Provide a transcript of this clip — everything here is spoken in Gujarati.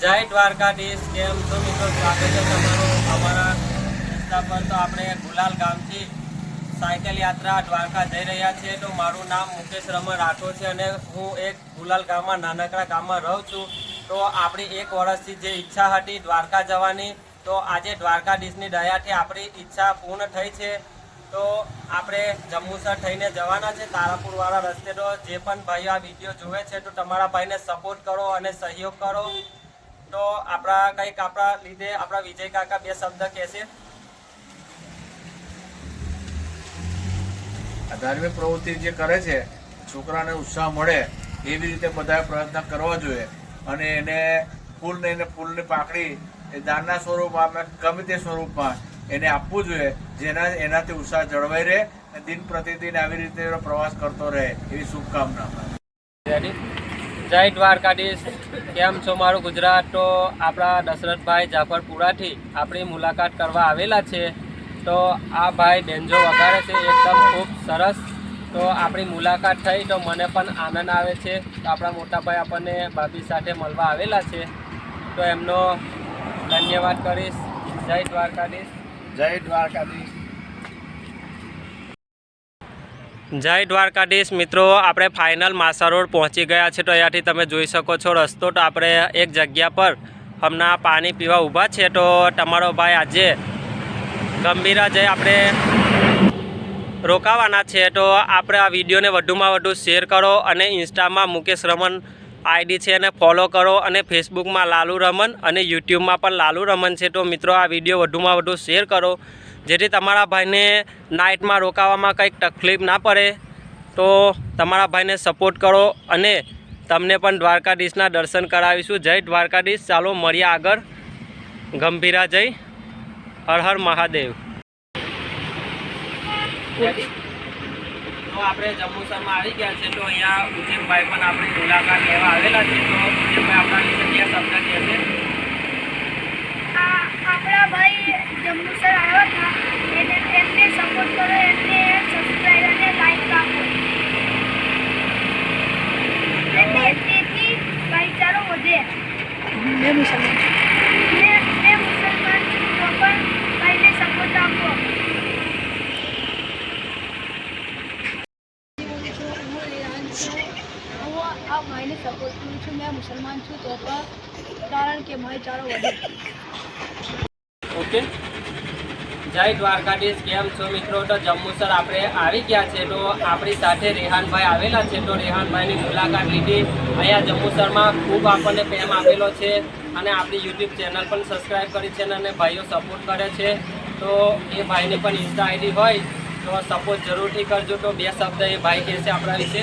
જય દ્વારકાધીશ કેમ છો મિત્રો? સ્વાગત છે તમારું અમારા રસ્તા પર. તો આપણે ગુલાલ ગામથી સાયકલ યાત્રા દ્વારકા જઈ રહ્યા છીએ. તો મારું નામ મુકેશ રમણ રાઠોડ છે અને હું એક ગુલાલ ગામમાં, નાનકડા ગામમાં રહું છું. તો આપણી એક વર્ષથી જે ઈચ્છા હતી દ્વારકા જવાની, તો આજે દ્વારકાધીશની દયાથી આપણી ઈચ્છા પૂર્ણ થઈ છે. તો આપણે જંબુસર થઈને જવાના છે, તારાપુરવાળા રસ્તે. તો જે પણ ભાઈઓ આ વીડિયો જુએ છે, તો તમારા ભાઈને સપોર્ટ કરો અને સહયોગ કરો. તો આપણા કંઈક આપણા લીધે આપણા વિજય કાકા બે શબ્દ કહેશે ધાર્મિક પ્રવૃત્તિ જે કરે છે છોકરાને ઉત્સાહ મળે એવી રીતે બધા પ્રયત્ન કરવા જોઈએ. અને એને ફૂલને એને ફૂલની પાકડી એ દાનના સ્વરૂપમાં ગમે તે સ્વરૂપમાં એને આપવું જોઈએ જેના એનાથી ઉત્સાહ જળવાઈ રહે અને દિન પ્રતિદિન આવી રીતે પ્રવાસ કરતો રહે એવી શુભકામના જય દ્વારકાધીશ. કેમ છો મારું ગુજરાત? તો આપણા દશરથભાઈ જાફરપુરાથી આપણી મુલાકાત કરવા આવેલા છે. તો આ ભાઈ બેન્જો વગાડે છે. એકદમ ખૂબ સરસ. તો આપણી મુલાકાત થઈ તો મને પણ આનંદ આવે છે. તો આપણા મોટાભાઈ આપણને ભાભી સાથે મળવા આવેલા છે. તો એમનો ધન્યવાદ કરીશ. જય દ્વારકાધીશ. જય દ્વારકાધીશ. જય દ્વારકાધીશ મિત્રો, આપણે ફાઇનલ માસા રોડ પહોંચી ગયા છે તો અહીંયાથી તમે જોઈ શકો છો રસ્તો તો આપણે એક જગ્યા પર હમણાં પાણી પીવા ઊભા છે તો તમારો ભાઈ આજે ગંભીરા જઈ આપણે રોકાવાના છે. તો આપણે આ વિડીયોને વધુમાં વધુ શેર કરો અને ઇન્સ્ટામાં મુકેશ રમન આઈડી છે એને ફોલો કરો અને ફેસબુકમાં લાલુ રમન અને યુટ્યુબમાં પણ લાલુ રમન છે. તો મિત્રો, આ વીડિયો વધુમાં વધુ શેર કરો. જેથી તમારા ભાઈને નાઇટમાં રોકાવામાં કંઈક તકલીફ ના પડે. તો તમારા ભાઈને સપોર્ટ કરો અને તમને પણ દ્વારકાધીશના દર્શન કરાવીશું. જય દ્વારકાધીશ. ચાલો મળીએ આગળ. ગંભીરા જય. હર હર મહાદેવ. તો આપણે જંબુસરમાં આવી ગયા છે તો અહીંયા ઉજેનભાઈ પણ આપણી મુલાકાત લેવા આવેલા છે તો ઉજેનભાઈ આપણા વિશે ક્યાં શબ્દ કહેશે આપણા ભાઈ જંબુસર આવ્યા હતા એને એમને સપોર્ટ કરો એમને સબસ્ક્રાઈબ અને લાઈક આપો. તેથી ભાઈચારો વધે મેં મુસલમાન મેં મેં મુસલમાન છું તો પણ ભાઈને સપોર્ટ આપો છું. છું ઓકે જય દ્વારકાધીશ. કેમ છો મિત્રો? તો જંબુસર આપણે આવી ગયા છે તો આપણી સાથે રેહાનભાઈ આવેલા છે તો રેહાનભાઈની મુલાકાત લીધી. અહીંયા જંબુસરમાં ખૂબ આપણને પ્રેમ આપેલો છે અને આપણી યુટ્યુબ ચેનલ પણ સબસ્ક્રાઈબ કરી છે અને ભાઈઓ સપોર્ટ કરે છે. તો એ ભાઈને પણ ઇન્સ્ટા આઈડી હોય તો સપોર્ટ જરૂરથી કરજો. તો બે શબ્દ એ ભાઈ કહેશે આપણા વિશે.